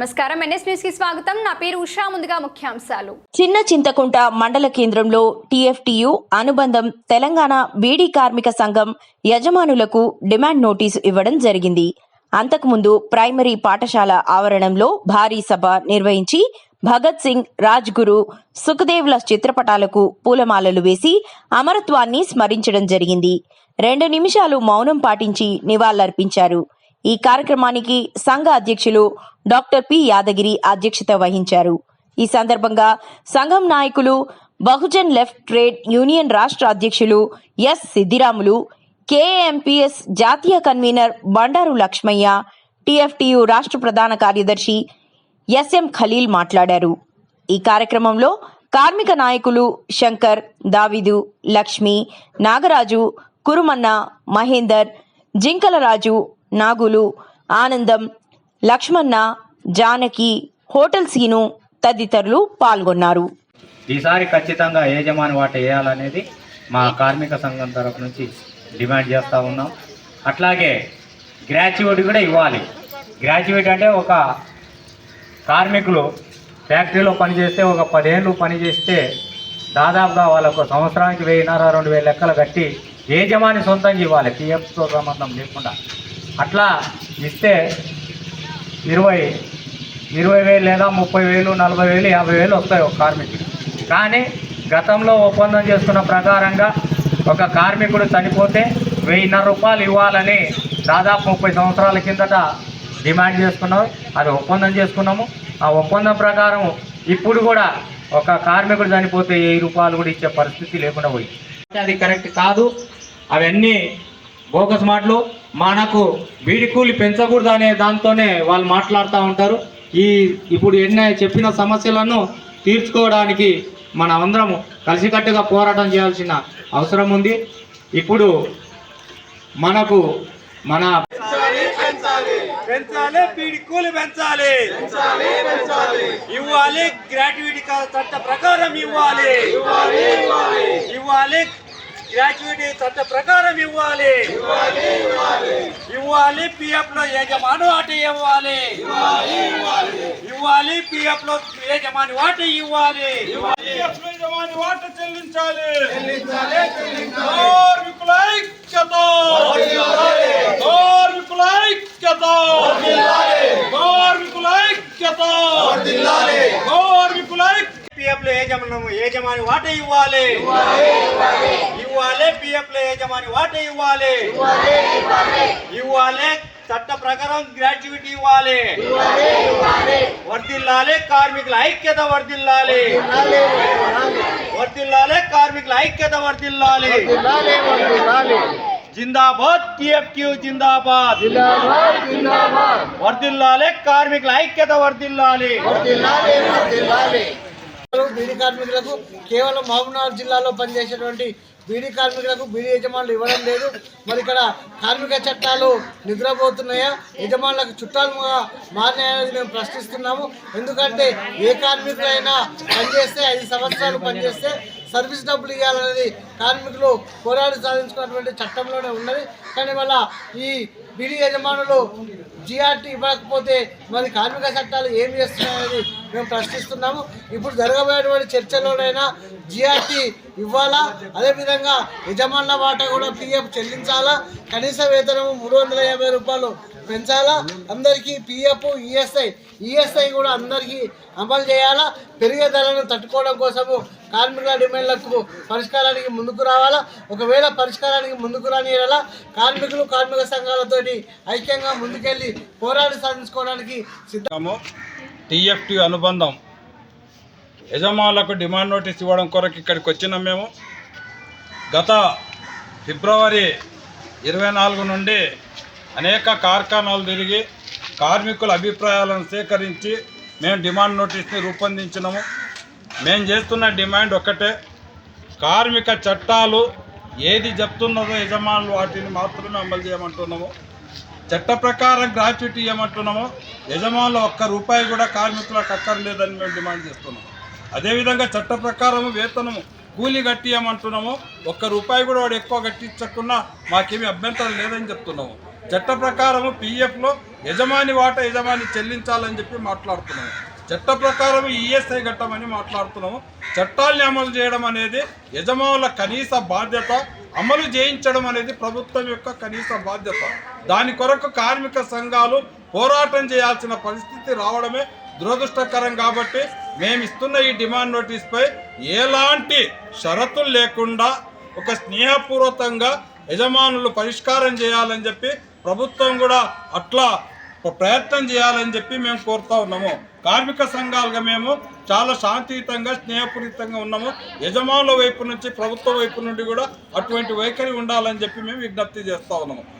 నమస్కారం. ఎన్ఎస్ న్యూస్కి స్వాగతం. నా పేరు ఉషా. ముందుగా ముఖ్యాంశాలు. చిన్న చింతకుంట మండల కేంద్రంలో టీఎఫ్టీయు అనుబంధం తెలంగాణ బీడీ కార్మిక సంఘం యజమానులకు డిమాండ్ నోటీసు ఇవ్వడం జరిగింది. అంతకుముందు ప్రైమరీ పాఠశాల ఆవరణంలో భారీ సభ నిర్వహించి భగత్ సింగ్ రాజ్ గురు సుఖదేవ్ల చిత్రపటాలకు పూలమాలలు వేసి అమరత్వాన్ని స్మరించడం జరిగింది. రెండు నిమిషాలు మౌనం పాటించి నివాళులర్పించారు. ఈ కార్యక్రమానికి సంఘ అధ్యక్షులు డాక్టర్ పి యాదగిరి అధ్యక్షత వహించారు. ఈ సందర్భంగా సంఘం నాయకులు బహుజన్ లెఫ్ట్ ట్రేడ్ యూనియన్ రాష్ట్ర అధ్యక్షులు ఎస్ సిద్దిరాములు కేఎంపీఎస్ జాతీయ కన్వీనర్ బండారు లక్ష్మయ్య టిఎఫ్టియు రాష్ట్ర ప్రధాన కార్యదర్శి ఎస్ఎం ఖలీల్ మాట్లాడారు. ఈ కార్యక్రమంలో కార్మిక నాయకులు శంకర్ దావిదు లక్ష్మి నాగరాజు కురుమన్న మహేందర్ జింకలరాజు నాగులు ఆనందం లక్ష్మణ జానకి హోటల్ సీను తదితరులు పాల్గొన్నారు. ఈసారి ఖచ్చితంగా యజమాని వాట వేయాలనేది మా కార్మిక సంఘం తరపు నుంచి డిమాండ్ చేస్తూ ఉన్నాం. అట్లాగే గ్రాడ్యుయేట్ కూడా ఇవ్వాలి. గ్రాడ్యుయేట్ అంటే ఒక కార్మికులు ఫ్యాక్టరీలో పనిచేస్తే ఒక పదేళ్ళు పనిచేస్తే దాదాపుగా వాళ్ళకు సంవత్సరానికి వెయ్యిన్నర రెండు వేల లెక్కలు కట్టి యజమాని సొంతంగా ఇవ్వాలి. పిఎఫ్తో సంబంధం లేకుండా. అట్లా ఇస్తే ఇరవై ఇరవై వేలు లేదా ముప్పై వేలు నలభై వేలు యాభై వేలు వస్తాయి ఒక కార్మికుడు కానీ గతంలో ఒప్పందం చేసుకున్న ప్రకారంగా ఒక కార్మికుడు చనిపోతే వెయ్యిన్నర రూపాయలు ఇవ్వాలని దాదాపు ముప్పై సంవత్సరాల కిందట డిమాండ్ చేసుకున్నాం అది ఒప్పందం చేసుకున్నాము. ఆ ఒప్పందం ప్రకారం ఇప్పుడు కూడా ఒక కార్మికుడు చనిపోతే వెయ్యి రూపాయలు కూడా ఇచ్చే పరిస్థితి లేకుండా పోయింది. అది కరెక్ట్ కాదు. అవన్నీ బోగస్ మాటలు. మనకు వీడి కూలి పెంచకూడదు అనే దాంతోనే వాళ్ళు మాట్లాడుతూ ఉంటారు. ఈ ఇప్పుడు ఎన్నో చెప్పిన సమస్యలను తీర్చుకోవడానికి మన అందరం కలిసికట్టుగా పోరాటం చేయాల్సిన అవసరం ఉంది. ఇప్పుడు మనకు మన పెంచాలి పీడి కూలి పెంచాలి. ఇవ్వాలి గ్రాట్యుటీ చట్ట ప్రకారం ఇవ్వాలి. ఇవ్వాలి గ్రాట్యుటీ చట్ట ప్రకారం ఇవ్వాలి. ఇవ్వాలి పిఎఫ్లో యజమాను వాటి ఇవ్వాలి. ఇవ్వాలి పిఎఫ్లో యజమాని వాటి ఇవ్వాలి. వాట చెల్లించాలి. కార్మికుల ఐక్యత. కార్మికుల ఐక్యత. కార్మికుల ఐక్యత. కార్మికుల పిఎఫ్లో యజమానం యజమాని వాట ఇవ్వాలి? ఇవ్వాలి పిఎఫ్లో యజమాని వాట ఇవ్వాలి? ఇవ్వాలి చట్ట ప్రకారం గ్రాడ్యుయేట్ ఇవ్వాలి. వర్దిల్లాలి కార్మికుల ఐక్యత వర్దిల్లాలి వర్దిల్లాలి కార్మికుల ఐక్యత వర్దిల్లాలి జిందాబాద్ టిఎఫ్క్యూ జిందాబాద్. వర్దిల్లాలి కార్మికుల ఐక్యత వర్దిల్లాలి బీడీ కార్మికులకు కేవలం మహబూబ్నగర్ జిల్లాలో పనిచేసేటువంటి బీడీ కార్మికులకు బీడీ యజమానులు ఇవ్వడం లేదు. మరి ఇక్కడ కార్మిక చట్టాలు నిద్రపోతున్నాయా? యజమానులకు చుట్టాలుగా మారినాయనేది మేము ప్రశ్నిస్తున్నాము. ఎందుకంటే ఏ కార్మికులైనా పనిచేస్తే ఐదు సంవత్సరాలు పనిచేస్తే సర్వీస్ డబ్బులు ఇవ్వాలనేది కార్మికులు పోరాడి సాధించుకున్నటువంటి చట్టంలోనే ఉన్నది. కానీ వల్ల ఈ బిడి యజమానులు జిఆర్టీ ఇవ్వకపోతే మరి కార్మిక చట్టాలు ఏం చేస్తున్నాయని మేము ప్రశ్నిస్తున్నాము. ఇప్పుడు జరగబోయేటువంటి చర్చలోనైనా జిఆర్టీ ఇవ్వాలా? అదేవిధంగా యజమానుల వాటా కూడా పిఎఫ్ చెల్లించాలా? కనీస వేతనము మూడు వందల యాభై రూపాయలు పెంచాలా? అందరికీ పిఎఫ్ ఈఎస్ఐ ఈఎస్ఐ కూడా అందరికీ అమలు చేయాలా? పెరిగే ధరలను తట్టుకోవడం కోసము కార్మికుల డిమాండ్లకు పరిష్కారానికి ముందు ముందుకు రావాలా? ఒకవేళ పరిష్కారానికి ముందుకు రాని కార్మికులు కార్మిక సంఘాలతోటి ఐక్యంగా ముందుకెళ్ళి పోరాడి సాధించుకోవడానికి సిద్ధము. టీఎఫ్టీ అనుబంధం. యజమానులకు డిమాండ్ నోటీస్ ఇవ్వడం కొరకు ఇక్కడికి వచ్చినాం మేము. గత ఫిబ్రవరి ఇరవై నాలుగు నుండి అనేక కార్ఖానాలు తిరిగి కార్మికుల అభిప్రాయాలను సేకరించి మేము డిమాండ్ నోటీస్ని రూపొందించినాము. మేము చేస్తున్న డిమాండ్ ఒక్కటే. కార్మిక చట్టాలు ఏది చెప్తున్నదో యజమానులు వాటిని మాత్రమే అమలు చేయమంటున్నాము. చట్ట ప్రకారం గ్రాట్యుటీ ఇవ్వమంటున్నాము యజమానులు ఒక్క రూపాయి కూడా కార్మికులకు అక్కర్లేదని మేము డిమాండ్ చేస్తున్నాము. అదేవిధంగా చట్ట ప్రకారము వేతనము కూలీ కట్టియమంటున్నాము ఒక్క రూపాయి కూడా వాడు ఎక్కువ కట్టించకున్నా మాకేమీ అభ్యంతరం లేదని చెప్తున్నాము. చట్ట ప్రకారము పిఎఫ్లో యజమాని వాటా యజమాని చెల్లించాలని చెప్పి మాట్లాడుతున్నాము. చట్ట ప్రకారం ఈఎస్ఐ కట్టమని మాట్లాడుతున్నాము. చట్టాల్ని అమలు చేయడం అనేది యజమానుల కనీస బాధ్యత అమలు చేయించడం అనేది ప్రభుత్వం యొక్క కనీస బాధ్యత. దాని కొరకు కార్మిక సంఘాలు పోరాటం చేయాల్సిన పరిస్థితి రావడమే దురదృష్టకరం కాబట్టి మేము ఇస్తున్న ఈ డిమాండ్ నోటీస్పై ఎలాంటి షరతులు లేకుండా ఒక స్నేహపూర్వకంగా యజమానులు పరిష్కారం చేయాలని చెప్పి ప్రభుత్వం కూడా అట్లా ఒక ప్రయత్నం చేయాలని చెప్పి మేము కోరుతా ఉన్నాము. కార్మిక సంఘాలుగా మేము చాలా శాంతియుతంగా స్నేహపూరితంగా ఉన్నాము. యజమానుల వైపు నుంచి ప్రభుత్వ వైపు నుండి కూడా అటువంటి వైఖరి ఉండాలని చెప్పి మేము విజ్ఞప్తి చేస్తా ఉన్నాము.